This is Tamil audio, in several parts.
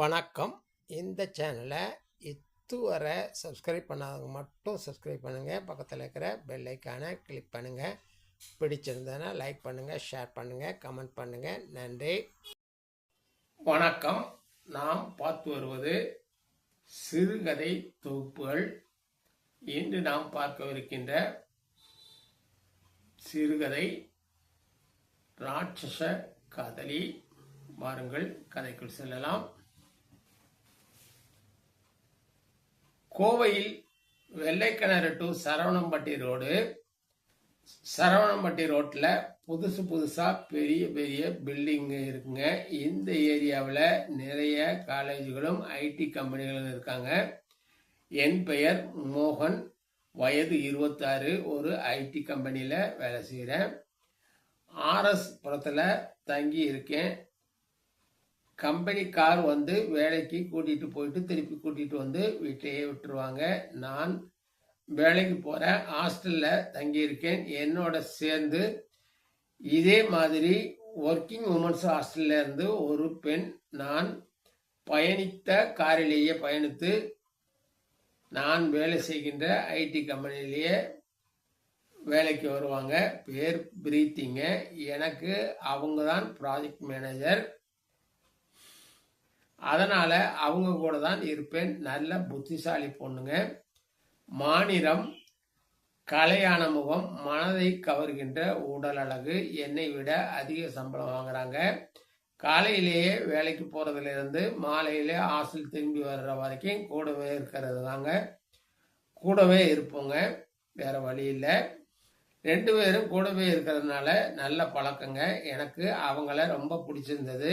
வணக்கம். இந்த சேனலை இதுவரை சப்ஸ்கிரைப் பண்ணாதவங்க மட்டும் சப்ஸ்கிரைப் பண்ணுங்கள் பக்கத்தில் இருக்கிற பெல் ஐக்கானை கிளிக் பண்ணுங்கள் பிடிச்சிருந்ததுன்னா லைக் பண்ணுங்கள் ஷேர் பண்ணுங்கள் கமெண்ட் பண்ணுங்கள் நன்றி. வணக்கம். நாம் பார்த்து வருவது சிறுகதை தொகுப்புகள். இன்று நாம் பார்க்கவிருக்கின்ற சிறுகதை ராட்சச காதலி. வாருங்கள் கதைக்குள் செல்லலாம். கோவையில் வெள்ளைக்கிணறு டு சரவணம்பட்டி ரோடு சரவணம்பட்டி ரோட்டில் புதுசு புதுசாக பெரிய பெரிய பில்டிங்கு இருக்குங்க. இந்த ஏரியாவில் நிறைய காலேஜுகளும் ஐடி கம்பெனிகளும் இருக்காங்க. என் பெயர் மோகன். வயது இருபத்தாறு. ஒரு ஐடி கம்பெனியில் வேலை செய்கிறேன் ஆர்எஸ் புறத்தில் தங்கி இருக்கேன். கம்பெனி கார் வந்து வேலைக்கு கூட்டிகிட்டு போயிட்டு திருப்பி கூட்டிகிட்டு வந்து வீட்டிலேயே விட்டுருவாங்க. நான் வேலைக்கு போகிறேன் ஹாஸ்டலில் தங்கியிருக்கேன். என்னோட சேர்ந்து இதே மாதிரி ஒர்க்கிங் உமன்ஸ் ஹாஸ்டல்லேருந்து ஒரு பெண் நான் பயணித்த காரிலேயே பயணித்து நான் வேலை செய்கின்ற ஐடி கம்பெனிலேயே வேலைக்கு வருவாங்க. பேர் பிரீத்திங்க. எனக்கு அவங்க தான் ப்ராஜெக்ட் மேனேஜர் அதனால் அவங்க கூட தான் இருப்பேன். நல்ல புத்திசாலி பொண்ணுங்க. மாநிலம் கலையான முகம் மனதை கவர்கின்ற உடல் அழகு என்னை விட அதிக சம்பளம் வாங்குறாங்க. காலையிலேயே வேலைக்கு போகிறதுலேருந்து மாலையிலே ஹாஸ்டல் திரும்பி வர்ற வரைக்கும் கூடவே இருக்கிறது தாங்க. கூடவே இருப்போங்க வேறு வழி இல்லை. ரெண்டு பேரும் கூடவே இருக்கிறதுனால நல்ல பழக்கங்க. எனக்கு அவங்கள ரொம்ப பிடிச்சிருந்தது.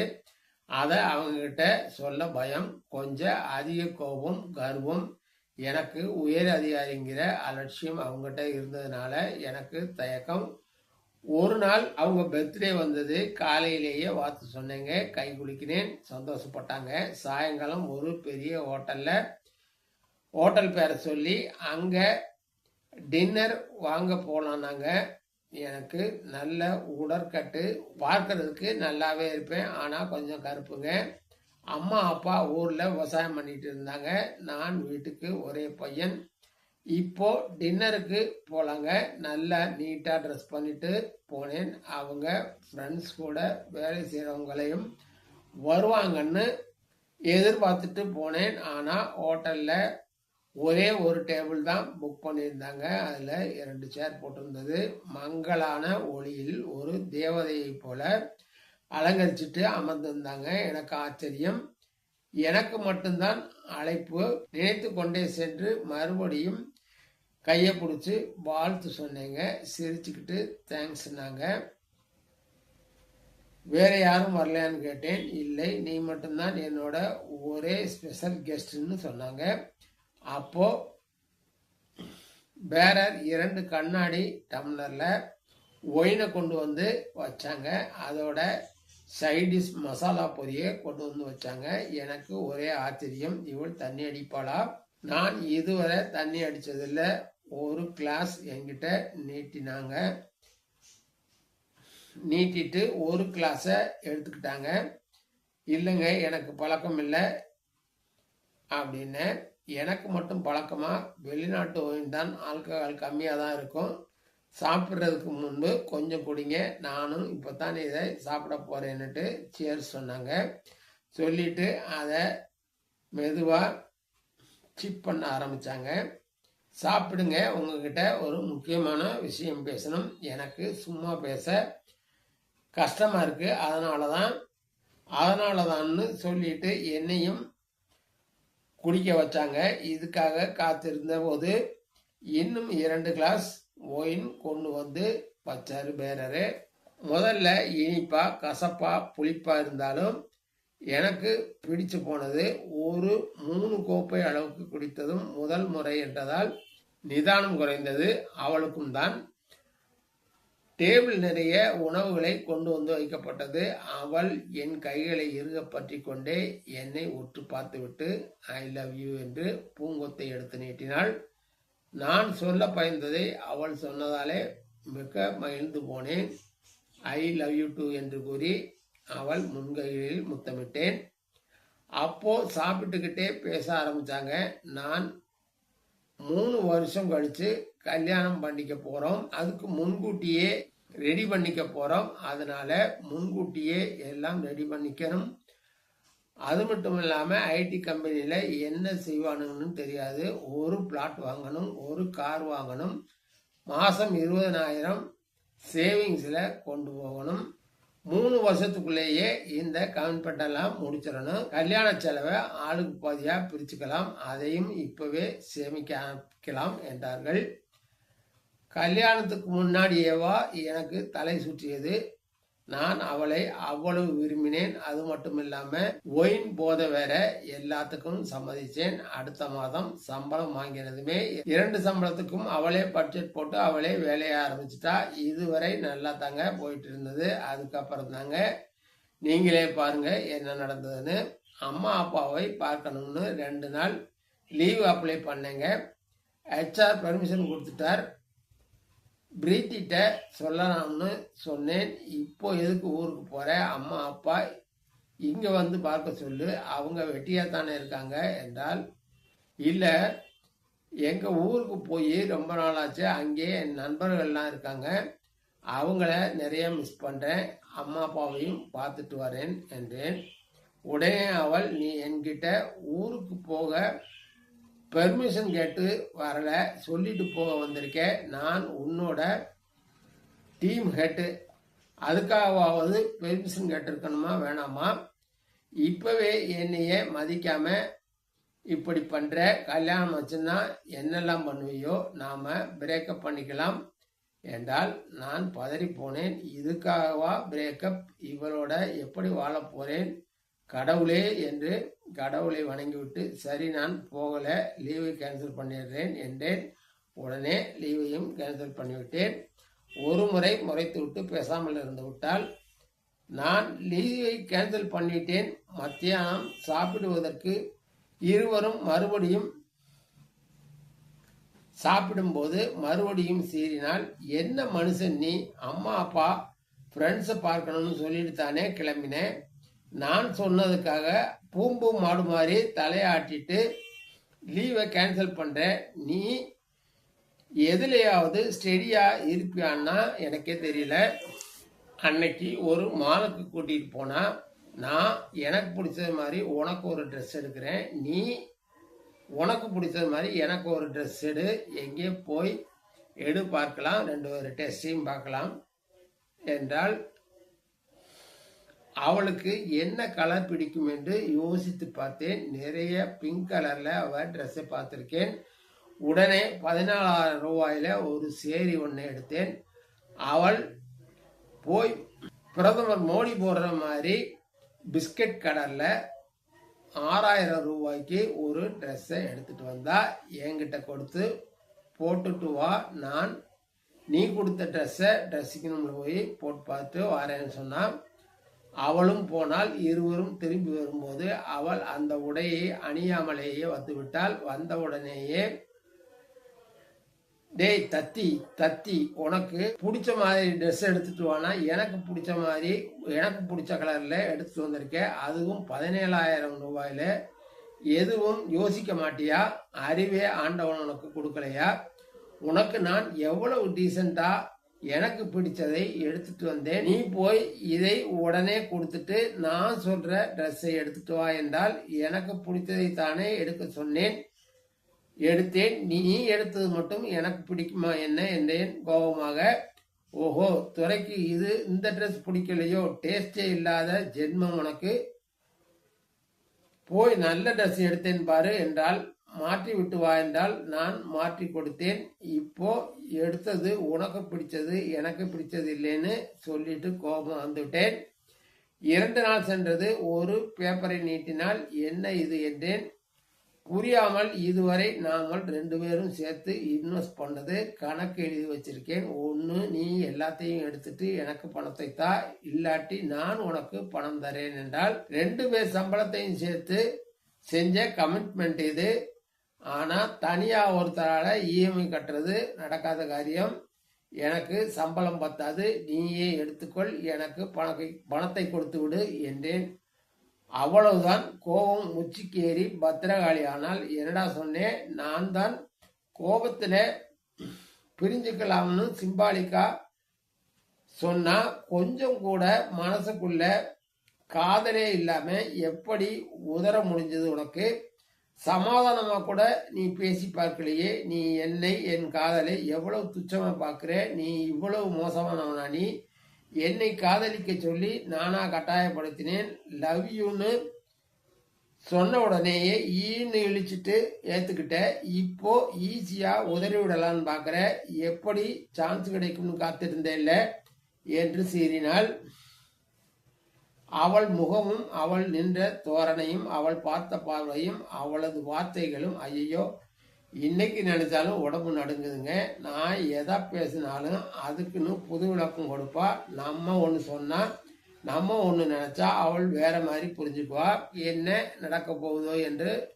அதை அவங்கக்கிட்ட சொல்ல பயம் கொஞ்சம் அதிக கோபம் கர்வம். எனக்கு உயர் அதிகாரிங்கிற அலட்சியம் அவங்ககிட்ட இருந்ததுனால எனக்கு தயக்கம். ஒரு நாள் அவங்க பர்த்டே வந்தது. காலையிலேயே பார்த்து சொன்னேங்க. கை குளிக்கினேன் சந்தோஷப்பட்டாங்க. சாயங்காலம் ஒரு பெரிய ஹோட்டலில் ஹோட்டல் பேரை சொல்லி அங்கே டின்னர் வாங்க போகலாம் நாங்கள் எனக்கு நல்ல உடற்கட்டு. பார்க்கறதுக்கு நல்லாவே இருப்பேன். ஆனால் கொஞ்சம் கருப்புங்க. அம்மா அப்பா ஊரில் விவசாயம் பண்ணிட்டு இருந்தாங்க. நான் வீட்டுக்கு ஒரே பையன். இப்போ டின்னருக்கு போகலாங்க நல்லா நீட்டாக ட்ரெஸ் பண்ணிட்டு போனேன். அவங்க ஃப்ரெண்ட்ஸ் கூட வேலை செய்கிறவங்களையும் வருவாங்கன்னு எதிர்பார்த்துட்டு போனேன். ஆனால் ஹோட்டலில் ஒரே ஒரு டேபிள் தான் புக் பண்ணியிருந்தாங்க. அதில் இரண்டு சேர் போட்டிருந்தது. மங்களான ஒளியில் ஒரு தேவதையை போல அலங்கரிச்சுட்டு அமர்ந்திருந்தாங்க. எனக்கு ஆச்சரியம். எனக்கு மட்டும்தான் அழைப்பு. நினைத்து கொண்டே சென்று மறுபடியும் கையை பிடிச்சி வாழ்த்து சொன்னேங்க. சிரிச்சுக்கிட்டு தேங்க்ஸ்னாங்க வேறு யாரும் வரலையான்னு கேட்டேன். இல்லை நீ மட்டும்தான் என்னோட ஒரே ஸ்பெஷல் கெஸ்ட்னு சொன்னாங்க. அப்போ பேரர் இரண்டு கண்ணாடி டம்ளரில் ஒயினை கொண்டு வந்து வச்சாங்க. அதோட சைடிஷ் மசாலா பொரியை கொண்டு வந்து வச்சாங்க. எனக்கு ஒரே ஆச்சரியம். இவள் தண்ணி அடிப்பாளா? நான் இதுவரை தண்ணி அடித்ததில்ல ஒரு கிளாஸ் என்கிட்ட நீட்டினாங்க. நீட்டிட்டு ஒரு கிளாஸை எடுத்துக்கிட்டாங்க. இல்லைங்க எனக்கு பழக்கம் இல்லை அப்படின்னு எனக்கு மட்டும் பழக்கமாக வெளிநாட்டு ஒயின் தான் ஆல்கஹால் கம்மியாக தான் இருக்கும். சாப்பிட்றதுக்கு முன்பு கொஞ்சம் குடிங்க. நானும் இப்போ தான் இதை சாப்பிட போகிறேன்னுட்டு சேர் சொன்னாங்க. சொல்லிட்டு அதை மெதுவாக சிப் பண்ண ஆரம்பித்தாங்க சாப்பிடுங்க. உங்ககிட்ட ஒரு முக்கியமான விஷயம் பேசணும். எனக்கு சும்மா பேச கஷ்டமாக இருக்குது அதனால தான் அதனால தான்னு சொல்லிட்டு என்னையும் குடிக்க வச்சாங்க. இதுக்காக காத்திருந்த போது இன்னும் இரண்டு கிளாஸ் ஒயின் கொண்டு வந்து வச்சாரு பேரரு. முதல்ல இனிப்பா கசப்பா புளிப்பா இருந்தாலும் எனக்கு பிடிச்சு போனது ஒரு மூணு கோப்பை அளவுக்கு குடித்ததும் முதல் முறை என்றதால் நிதானம் குறைந்தது. அவளுக்கும் தான் டேபிள் நிறைய உணவுகளை கொண்டு வந்து வைக்கப்பட்டது. அவள் என் கைகளை இறுக பற்றி கொண்டே என்னை உற்று பார்த்துவிட்டு ஐ லவ் யூ என்று பூங்கொத்தை எடுத்து நீட்டினாள். நான் சொல்ல பயந்ததை அவள் சொன்னதாலே மிக மகிழ்ந்து போனேன். ஐ லவ் யூ டூ என்று கூறி அவள் முன்கையில் முத்தமிட்டேன். அப்போ சாப்பிட்டுக்கிட்டே பேச ஆரம்பிச்சாங்க. நான் மூணு வருஷம் கழித்து கல்யாணம் பண்ணிக்க போகிறோம் அதுக்கு முன்கூட்டியே ரெடி பண்ணிக்க போகிறோம் அதனால் முன்கூட்டியே எல்லாம் ரெடி பண்ணிக்கணும். அது மட்டும் இல்லாமல் ஐடி கம்பெனியில் என்ன செய்வானுங்கன்னு தெரியாது. ஒரு பிளாட் வாங்கணும் ஒரு கார் வாங்கணும். மாதம் இருபதனாயிரம் சேவிங்ஸில் கொண்டு போகணும். மூணு வருஷத்துக்குள்ளேயே இந்த கமிட்மெண்ட் எல்லாம் முடிச்சிடணும். கல்யாண செலவை ஆளுக்கு பாதியா பிரிச்சுக்கலாம். அதையும் இப்பவே சேமிக்க ஆரம்பிக்கலாம் என்றார்கள். கல்யாணத்துக்கு முன்னாடியேவா எனக்கு தலை சுற்றியது. நான் அவளை அவ்வளவு விரும்பினேன். அது மட்டும் இல்லாம ஒயின் போத வேற எல்லாத்துக்கும் சம்மதிச்சேன். அடுத்த மாதம் சம்பளம் வாங்கினதுமே இரண்டு சம்பளத்துக்கும் அவளே பட்ஜெட் போட்டு அவளே வேலைய ஆரம்பிச்சிட்டா. இதுவரை நல்லா தாங்க போயிட்டு இருந்தது அதுக்கப்புறம் தாங்க நீங்களே பாருங்க என்ன நடந்ததுன்னு. அம்மா அப்பாவை பார்க்கணும்னு ரெண்டு நாள் லீவ் அப்ளை பண்ணேங்க. ஹெச்ஆர் பெர்மிஷன் கொடுத்துட்டார். பிரீத்திட்ட சொல்லலாம்னு சொன்னேன். இப்போ எதுக்கு ஊருக்கு போகிறேன் அம்மா அப்பா இங்கே வந்து பார்க்க சொல்லு. அவங்க வெட்டியாக தானே இருக்காங்க என்றால் இல்லை எங்கள் ஊருக்கு போய் ரொம்ப நாளாச்சு அங்கே என் நண்பர்கள்லாம் இருக்காங்க. அவங்கள நிறைய மிஸ் பண்ணுறேன் அம்மா அப்பாவையும் பார்த்துட்டு வரேன் என்றேன். உடனே அவள் நீ என்கிட்ட ஊருக்கு போக பெர்மிஷன் கேட்டு வரல சொல்லிட்டு போக வந்திருக்கேன். நான் உன்னோட டீம் ஹெட்டு அதுக்காகவாவது பெர்மிஷன் கேட்டிருக்கணுமா வேணாமா? இப்பவே என்னைய மதிக்காம இப்படி பண்ணுற கல்யாணம் வச்சுன்னா என்னெல்லாம் பண்ணுவியோ நாம் பிரேக்கப் பண்ணிக்கலாம். என்றால் நான் பதறி போனேன் இதுக்காகவா பிரேக்கப் இவளோட எப்படி வாழ போகிறேன் கடவுளே என்று கடவுளை வணங்கிவிட்டு சரி நான் போகலை லீவை கேன்சல் பண்ணிடுறேன் என்றேன். உடனே லீவையும் கேன்சல் பண்ணிவிட்டேன். ஒரு முறை முறைத்து விட்டு பேசாமல் இருந்து விட்டால் நான் லீவை கேன்சல் பண்ணிட்டேன். மத்தியானம் சாப்பிடுவதற்கு இருவரும் மறுபடியும் சாப்பிடும்போது மறுபடியும் சீறினால் என்ன மனுஷன் நீ? அம்மா அப்பா ஃப்ரெண்ட்ஸை பார்க்கணும்னு சொல்லிட்டு தானே கிளம்பினேன் நான் சொன்னதுக்காக பூம்பு மாடு மாதிரி தலையாட்டிட்டு லீவை கேன்சல் பண்ணுறேன் நீ எதுலையாவது ஸ்டெடியாக இருப்பியான்னா எனக்கே தெரியல. அன்னைக்கு ஒரு மாலுக்கு கூட்டிகிட்டு போனால் நான் எனக்கு பிடிச்சது மாதிரி உனக்கு ஒரு ட்ரெஸ் எடுக்கிறேன். நீ உனக்கு பிடிச்சது மாதிரி எனக்கு ஒரு ட்ரெஸ் எடு. எங்கே போய் எடு பார்க்கலாம். ரெண்டு ஒரு டெஸ்டையும் பார்க்கலாம். என்றால் அவளுக்கு என்ன கலர் பிடிக்கும் என்று யோசித்து பார்த்தேன். நிறைய பிங்க் கலரில் அவள் ட்ரெஸ்ஸை பார்த்துருக்கேன். உடனே பதினாலாயிரம் ரூபாயில் ஒரு சேரி ஒன்று எடுத்தேன். அவள் போய் பிரதமர் மோடி போடுற மாதிரி பிஸ்கட் கடலில் ஆறாயிரம் ரூபாய்க்கு ஒரு ட்ரெஸ்ஸை எடுத்துட்டு வந்தா என்கிட்ட கொடுத்து போட்டுட்டு வா நான் நீ கொடுத்த ட்ரெஸ்ஸை ட்ரெஸ்ஸுக்கு நம்மள போய் போட்டு பார்த்து வரேன்னு சொன்னால் அவளும் போனால் இருவரும் திரும்பி வரும்போது அவள் அந்த உடையை அணியாமலேயே வந்துவிட்டால் வந்தவுடனேயே டேய் தத்தி தத்தி உனக்கு பிடிச்ச மாதிரி ட்ரெஸ் எடுத்துட்டு வானா எனக்கு பிடிச்ச மாதிரி எனக்கு பிடிச்ச கலரில் எடுத்துட்டு வந்திருக்கேன் அதுவும் பதினேழாயிரம் ரூபாயில. எதுவும் யோசிக்க மாட்டியா? அறிவே ஆண்டவன் உனக்கு கொடுக்கலையா? உனக்கு நான் எவ்வளவு டீசெண்டாக எனக்கு பிடிச்சதை எடுத்துட்டு வந்தேன். நீ போய் இதை உடனே கொடுத்துட்டு நான் சொல்ற ட்ரெஸ்ஸை எடுத்துட்டு வா என்றால் எனக்கு பிடித்ததை தானே எடுக்க சொன்னேன். எடுத்தேன். நீ எடுத்தது மட்டும் எனக்கு பிடிக்குமா என்ன என்றேன் கோபமாக. ஓஹோ துறைக்கு இது இந்த ட்ரெஸ் பிடிக்கலையோ? டேஸ்டே இல்லாத ஜென்மம் உனக்கு. போய் நல்ல ட்ரெஸ் எடுத்தேன் பாரு என்றால் மாற்றி விட்டு வா என்றால் நான் மாற்றி கொடுத்தேன். இப்போ எடுத்தது உனக்கு பிடிச்சது எனக்கு பிடிச்சது இல்லைன்னு சொல்லிட்டு கோபம் வந்துவிட்டேன் இரண்டு நாள் சென்றது ஒரு பேப்பரை நீட்டினால் என்ன இது என்றேன். புரியாமல் இதுவரை நாங்கள் ரெண்டு பேரும் சேர்த்து இன்வெஸ்ட் பண்ணது கணக்கு எழுதி வச்சிருக்கேன். ஒன்று நீ எல்லாத்தையும் எடுத்துட்டு எனக்கு பணத்தை தா இல்லாட்டி நான் உனக்கு பணம் தரேன் என்றால் ரெண்டு பேர் சம்பளத்தையும் சேர்த்து செஞ்ச கமிட்மெண்ட் இது. ஆனால் தனியாக ஒருத்தரால் இஎம்ஐ கட்டுறது நடக்காத காரியம். எனக்கு சம்பளம் பத்தாது நீயே எடுத்துக்கொள் எனக்கு பணத்தை பணத்தை கொடுத்து விடு என்றேன். அவ்வளவுதான். கோபம் உச்சிக்கேறி பத்திரகாளி ஆனால் என்னடா சொன்னேன் நான் தான் கோபத்தில் பிரிஞ்சுக்கலாம்னு சிம்பாலிக்கா சொன்னா கொஞ்சம் கூட மனசுக்குள்ள காதலே இல்லாம எப்படி உதற முடிஞ்சது உனக்கு? சமாதானமாக கூட நீ பேசி பார்க்கலையே நீ என்னை என் காதலை எவ்வளவு துச்சமாக பார்க்குற நீ இவ்வளவு மோசமானவனா நீ? என்னை காதலிக்க சொல்லி நானாக கட்டாயப்படுத்தினேன். லவ் யூன்னு சொன்ன உடனேயே ஈன்னு இழிச்சிட்டு ஏற்றுக்கிட்ட இப்போ ஈஸியாக உதறி விடலான்னு பார்க்குற. எப்படி சான்ஸ் கிடைக்கும்னு காத்திருந்தேன்ல? என்று சீறினாள். அவள் முகமும் அவள் நின்ற தோரணையும் அவள் பார்த்த பார்வையும் அவளது வார்த்தைகளும் ஐயோ இன்னைக்கு நினைச்சாலும் உடம்பு நடுங்குதுங்க. நான் எதை பேசினாலும் அதுக்குன்னு புது விளக்கம் கொடுப்பா. நம்ம ஒன்று சொன்னால் நம்ம ஒன்று நினச்சா அவள் வேற மாதிரி புரிஞ்சுக்குவா. என்ன நடக்க போகுதோ என்று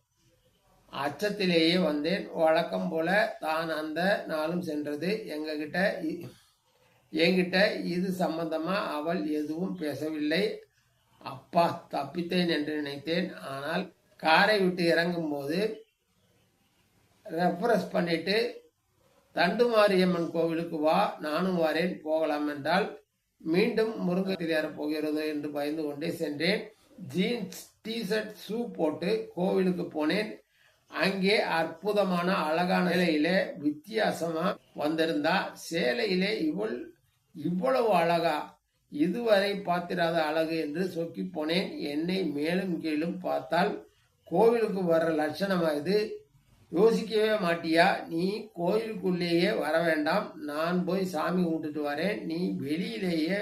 அச்சத்திலேயே வந்தேன். வழக்கம் போல தான் அந்த நாளும் சென்றது. எங்ககிட்ட இ- என்கிட்ட இது சம்பந்தமாக அவள் எதுவும் பேசவில்லை. அப்பா தப்பித்தேன் என்று நினைத்தேன். ஆனால் காரை விட்டு இறங்கும்போது ரெஃப்ரெஷ் பண்ணிட்டு தண்டுமாரியம்மன் கோவிலுக்கு வா நானும் வரேன் போகலாம் என்றால் மீண்டும் முருங்கத்தில் ஏறப் போகிறதோ என்று பயந்து கொண்டே சென்றேன். ஜீன்ஸ் டிஷர்ட் ஷூ போட்டு கோவிலுக்கு போனேன். அங்கே அற்புதமான அழகான நிலையிலே வித்தியாசமா வந்திருந்தா சேலையிலே இவள் இவ்வளவு அழகா இதுவரை பார்த்திராத அழகு என்று சொக்கி போனேன். என்னை மேலும் கீழும் பார்த்தால் கோவிலுக்கு வர்ற லட்சணமா இது யோசிக்கவே மாட்டியா? நீ கோயிலுக்குள்ளேயே வர வேண்டாம். நான் போய் சாமி கும்பிட்டுட்டு வரேன். நீ வெளியிலேயே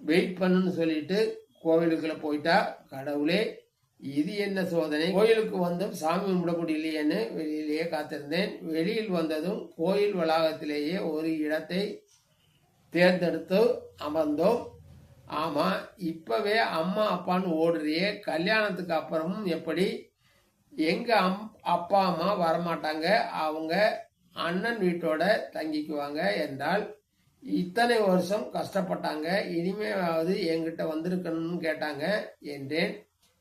வெயிட் பண்ணுன்னு சொல்லிட்டு கோவிலுக்குள்ள போயிட்டா? கடவுளே இது என்ன சோதனை? கோயிலுக்கு வந்தும் சாமி கும்பிட முடியலையேன்னு வெளியிலேயே காத்திருந்தேன். வெளியில் வந்ததும் கோயில் வளாகத்திலேயே ஒரு இடத்தை தேர்ந்தெடுத்து அமர்ந்தோம் ஆமா இப்பவே அம்மா அப்பான்னு ஓடுறியே கல்யாணத்துக்கு அப்புறமும் எப்படி? எங்க அம் அப்பா அம்மா வரமாட்டாங்க அவங்க அண்ணன் வீட்டோட தங்கிக்குவாங்க என்றால் இத்தனை வருஷம் கஷ்டப்பட்டாங்க இனிமேலாவது என்கிட்ட வந்திருக்கணும்னு கேட்டாங்க என்றேன்.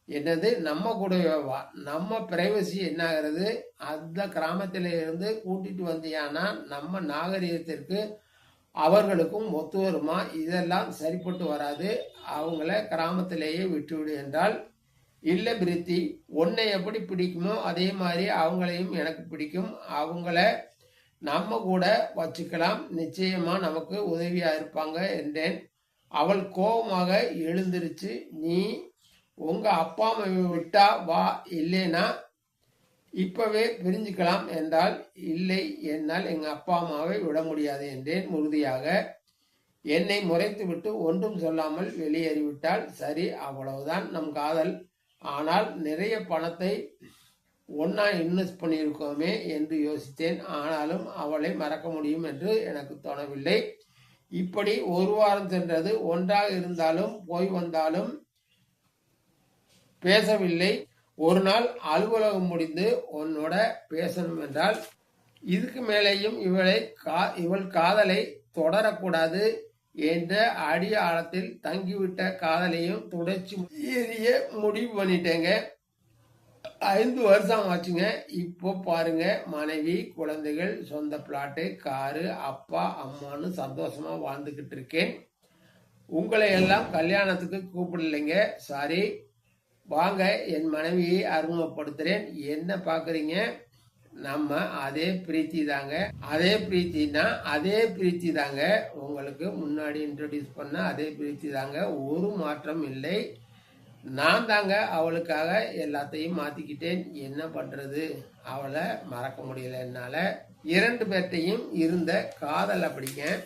என்னது நம்ம கூடவே வா நம்ம பிரைவசி என்ன ஆகிறது அந்த கிராமத்தில் இருந்து கூட்டிட்டு வந்தியானா நம்ம நாகரிகத்திற்கு அவர்களுக்கும் ஒத்து வருமா? இதெல்லாம் சரிப்பட்டு வராது. அவங்கள கிராமத்திலேயே விட்டுவிடு என்றால் இல்லை பிரித்தி உன்னை எப்படி பிடிக்குமோ அதே மாதிரி அவங்களையும் எனக்கு பிடிக்கும். அவங்கள நம்ம கூட வச்சுக்கலாம். நிச்சயமாக நமக்கு உதவியாக இருப்பாங்க என்றேன். அவள் கோபமாக எழுந்திருச்சு. நீ உங்கள் அப்பா அம்மாவை விட்டா வா இல்லைன்னா இப்பவே பிரிஞ்சுக்கலாம் என்றால் இல்லை என்னால் எங்க அப்பா அம்மாவை விட முடியாது என்றேன் உறுதியாக. என்னை முறைத்துவிட்டு ஒன்றும் சொல்லாமல் வெளியேறிவிட்டால் சரி அவ்வளவுதான் நம் காதல். ஆனால் நிறைய பணத்தை ஒன்னா இன்வெஸ்ட் பண்ணியிருக்கோமே என்று யோசித்தேன். ஆனாலும் அவளை மறக்க முடியும் என்று எனக்கு தோணவில்லை. இப்படி ஒரு வாரம் சென்றது ஒன்றாக இருந்தாலும் போய் வந்தாலும் பேசவில்லை. ஒரு நாள் அலுவலகம் முடிந்து உன்னோட பேசணும் என்றால் இதுக்கு மேலேயும் இவளை கா இவள் காதலை தொடரக்கூடாது என்ற அடி ஆழத்தில் தங்கிவிட்ட காதலையும் தொடர்ச்சி ஏறிய முடிவு பண்ணிட்டேங்க. ஐந்து வருஷம் ஆச்சுங்க. இப்போ பாருங்க மனைவி குழந்தைகள் சொந்த பிளாட்டு காரு அப்பா அம்மான்னு சந்தோஷமா வாழ்ந்துகிட்டு இருக்கேன். உங்களை எல்லாம் கல்யாணத்துக்கு கூப்பிடலைங்க. சாரி. வாங்க என் மனைவியை அறிமுகப்படுத்துறேன். என்ன பாக்குறீங்க நம்ம அதே பிரீத்தி தாங்க. அதே பிரீத்தினா அதே பிரீத்தி தாங்க. உங்களுக்கு முன்னாடி இன்ட்ரடியூஸ் பண்ண அதே பிரீத்தி தாங்க. ஒரு மாற்றம் இல்லை. நான் தாங்க அவளுக்காக எல்லாத்தையும் மாத்திக்கிட்டேன். என்ன பண்றது? அவளை மறக்க முடியல என்னால. இரண்டு பேர்ட்டையும் இருந்த காதல் அப்படிங்க.